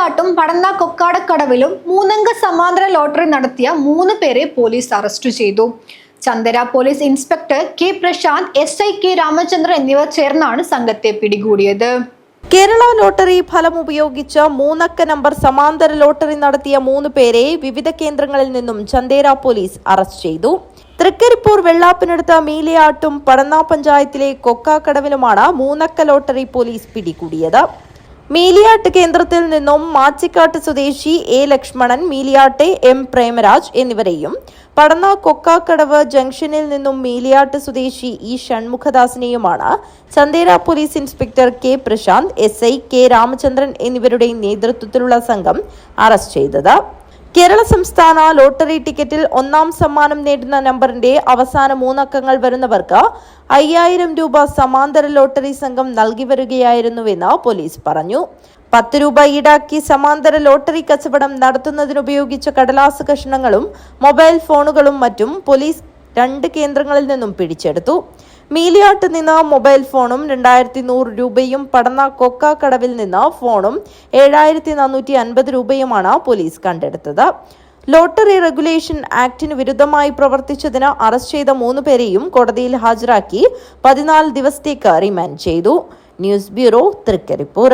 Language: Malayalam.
മീലിയാട്ടും പടന്ന കൊക്കാടക്കടവിലും മൂന്നംഗ സമാന്തര ലോട്ടറി നടത്തിയ മൂന്ന് പേരെ പോലീസ് അറസ്റ്റ് ചെയ്തു. Chandera police inspector K Prashanth S I K Ramachandran എന്നിവർ ചേർന്നാണ് സംഘത്തെ പിടികൂടിയത്. കേരള ലോട്ടറി ഫലം ഉപയോഗിച്ച് മൂന്നക്ക നമ്പർ സമാന്തര ലോട്ടറി നടത്തിയ മൂന്ന് പേരെ വിവിധ കേന്ദ്രങ്ങളിൽ നിന്നും ചന്ദേര പോലീസ് അറസ്റ്റ് ചെയ്തു. തൃക്കരിപ്പൂർ വെള്ളാപ്പിനടുത്ത മീലയാട്ടും പടന്ന പഞ്ചായത്തിലെ കൊക്കാക്കടവിലുമാണ് മൂന്നക്ക ലോട്ടറി പോലീസ് പിടികൂടിയത്. മീലിയാട്ട് കേന്ദ്രത്തിൽ നിന്നും മാച്ചിക്കാട്ട് സ്വദേശി എ ലക്ഷ്മണൻ മീലിയാട്ടെ എം പ്രേമരാജ് എന്നിവരെയും പടന്ന കൊക്കാക്കടവ് ജംഗ്ഷനിൽ നിന്നും മീലിയാട്ട് സ്വദേശി E ഷൺമുഖദാസിനെയുമാണ് Chandera police inspector K Prashanth S I K Ramachandran എന്നിവരുടെ നേതൃത്വത്തിലുള്ള സംഘം അറസ്റ്റ് ചെയ്തത്. കേരള സംസ്ഥാന ലോട്ടറി ടിക്കറ്റിൽ ഒന്നാം സമ്മാനം നേടുന്ന നമ്പറിന്റെ അവസാന മൂന്നക്കങ്ങൾ വരുന്നവർക്ക് അയ്യായിരം രൂപ സമാന്തര ലോട്ടറി സംഘം നൽകി വരികയായിരുന്നുവെന്ന് പോലീസ് പറഞ്ഞു. പത്ത് രൂപ ഈടാക്കി സമാന്തര ലോട്ടറി കച്ചവടം നടത്തുന്നതിനുപയോഗിച്ച കടലാസ് കഷണങ്ങളും മൊബൈൽ ഫോണുകളും മറ്റും പോലീസ് രണ്ട് കേന്ദ്രങ്ങളിൽ നിന്നും പിടിച്ചെടുത്തു. മീലിയാട്ട് നിന്ന് മൊബൈൽ ഫോണും രണ്ടായിരത്തി നൂറ് രൂപയും പടന്ന കൊക്കാക്കടവിൽ നിന്ന് ഫോണും ഏഴായിരത്തി നാനൂറ്റി അൻപത് രൂപയുമാണ് പോലീസ് കണ്ടെടുത്തത്. ലോട്ടറി റെഗുലേഷൻ ആക്ടിന് വിരുദ്ധമായി പ്രവർത്തിച്ചതിന് അറസ്റ്റ് ചെയ്ത മൂന്ന് പേരെയും കോടതിയിൽ ഹാജരാക്കി പതിനാല് ദിവസത്തേക്ക് റിമാൻഡ് ചെയ്തു. News bureau Trikaripur.